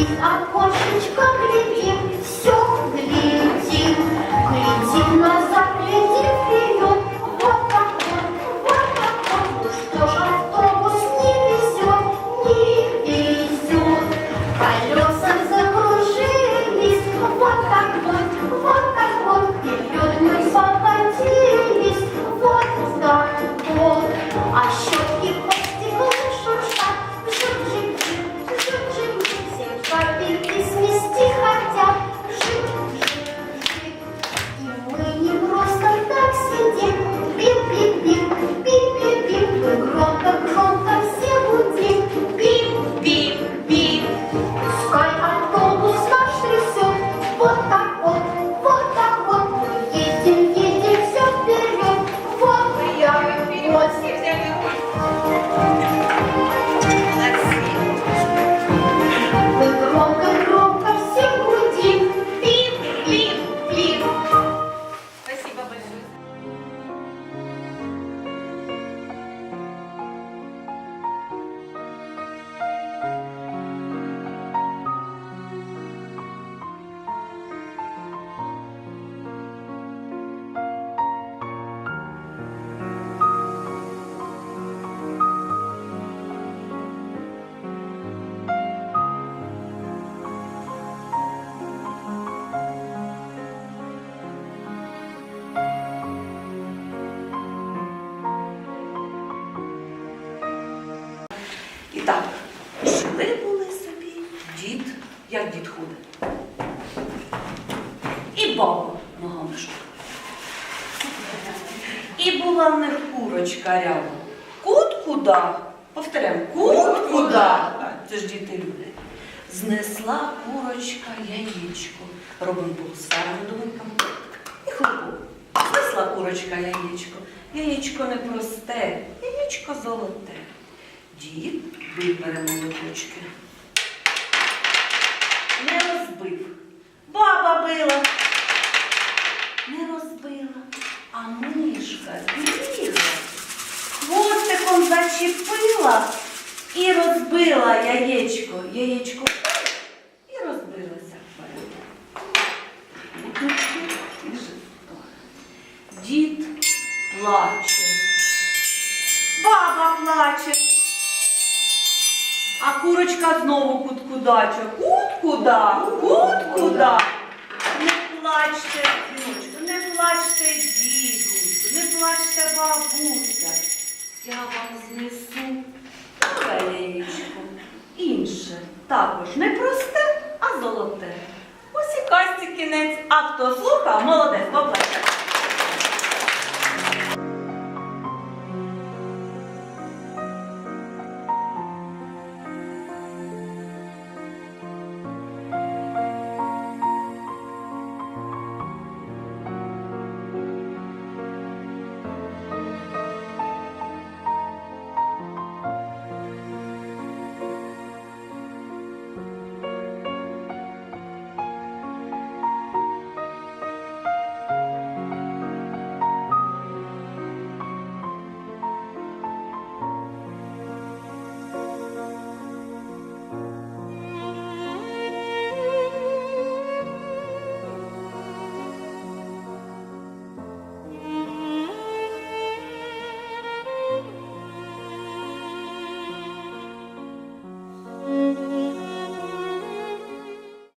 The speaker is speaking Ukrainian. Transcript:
Из окошечка глядим, все І так, жили були собі дід, як дід худий. І баба ногами шукала. І була в них курочка рява. Кут куда? Повторяємо, кут куда? Це ж діти люди. Знесла курочка яєчко. Робимо полусферу домиками. І хлопок. Знесла курочка яєчко. Яєчко не просте, яєчко золоте. Дід вибере молоточки. Не розбив. Баба била. Не розбила. А мишка збігла. Хвостиком зачепила і розбила яєчко. Яєчко і розбилося вперед. І жито. Дід плаче. Баба плаче. А курочка знову куткудача. Кут-куда, кут-куда. Не плачте, внучку, не плачте, дідусю, не плачте, бабуся. Я вам знесу нове. Інше, також не просте, а золоте. Ось і казці кінець. А хто слухав, молодець.